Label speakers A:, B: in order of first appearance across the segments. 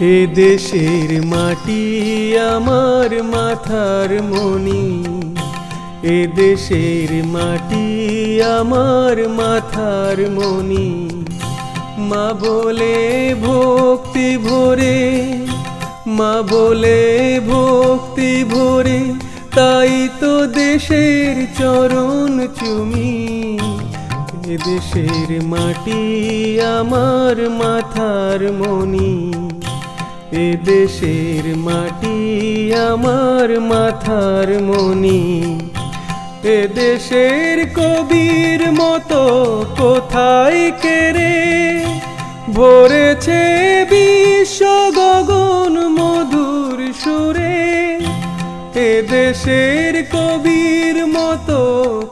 A: এ দেশের মাটি আমার মাথার মনি এ দেশের মাটি আমার মাথার মনি মা বলে, ভক্তি ভরে। মা বলে, ভক্তি ভরে। তাই তো দেশের চরণ চুমি। এ দেশের মাটি আমার মাথার মনি এ দেশের মাটি আমার মাথার মনি এ দেশের কবির মতো কোথায় কেড়ে ভরেছে বিশ্ব গগন মধুর সুরে। এ দেশের কবির মতো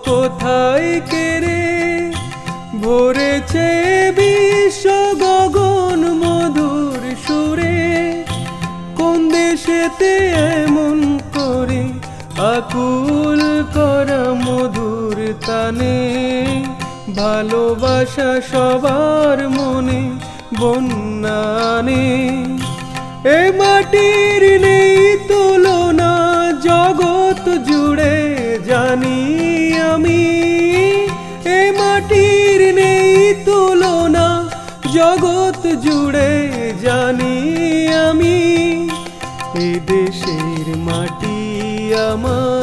A: কোথায় কেড়ে ভরেছে বিশ্ব গগন মধুর দেশেতে এমন করে আকুল করা মধুর তানে। ভালোবাসা সবার মনে বন্যানে এ মাটির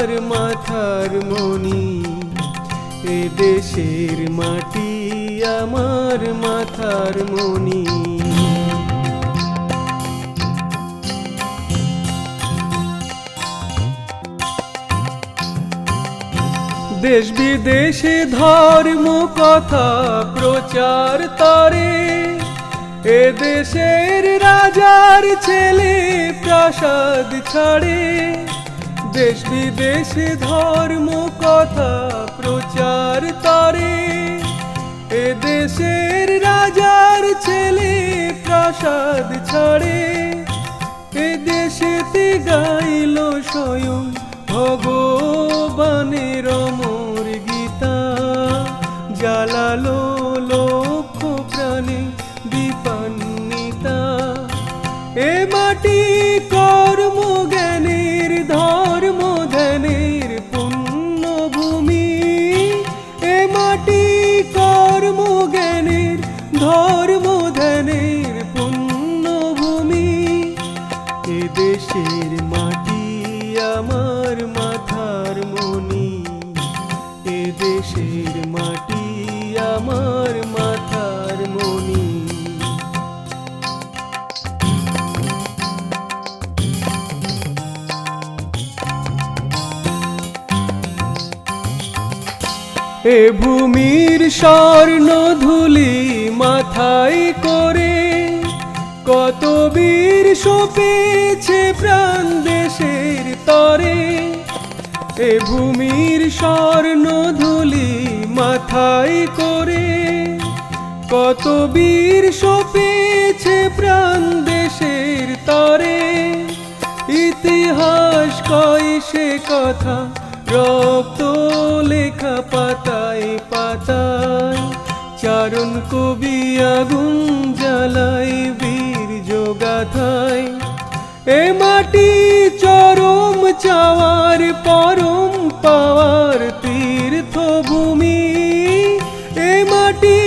A: আমার মাথার মনি এ দেশের মাটি আমার মাথার মনি দেশ বিদেশে ধর্ম কথা প্রচার তরে, এ দেশের রাজার ছেলে প্রাসাদ ছাড়ে। দেশ বিদেশে ধর্ম, কথা, প্রচার তরে এ দেশের রাজার ছেলে প্রাসাদ ছাড়ে। এ দেশেতে গাইল স্বয়ং ভগবানের অমর গীতা। জ্বালালো লক্ষ প্রাণে দীপান্বিতা। এ মাটি ধর্ম ধ্যানের পুণ্যভূমি, এ দেশের মাটি আমার মাথার মনি এ দেশের মাটি আমার মাথার মনি এ ভূমির স্বর্ণ ধুলি মাথায় করে, কত বীর সোপেছে প্রাণ দেশের তরে। এ ভূমির স্বর্ণ ধুলি মাথায় করে, কত বীর সোপেছে প্রাণ দেশের তরে। ইতিহাস কয় সে কথা, রক্ত লেখা পাতায় পাতায় চারণ কবি আগুন জ্বালাই বীর যোগাথায়। এ মাটি চরম চাওয়ার, পরম পাওয়ার তীর্থভূমি। এ মাটি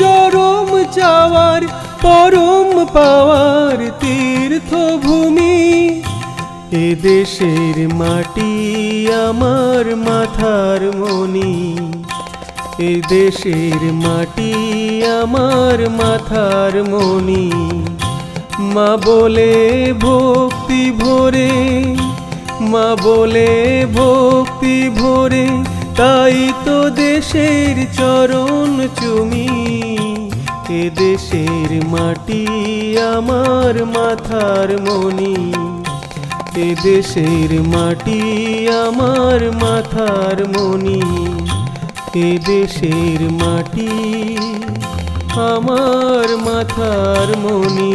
A: চরম চাওয়ার, পরম পাওয়ার তীর্থভূমি। এ দেশের মাটি আমার মাথার মনি এ দেশের মাটি আমার মাথার মনি মা বলে, ভক্তি ভরে। মা বলে, ভক্তি ভরে। তাই তো দেশের চরণ চুমি। এ দেশের মাটি আমার মাথার মনি এ দেশের মাটি আমার মাথার মনি এ দেশের মাটি আমার মাথার মনি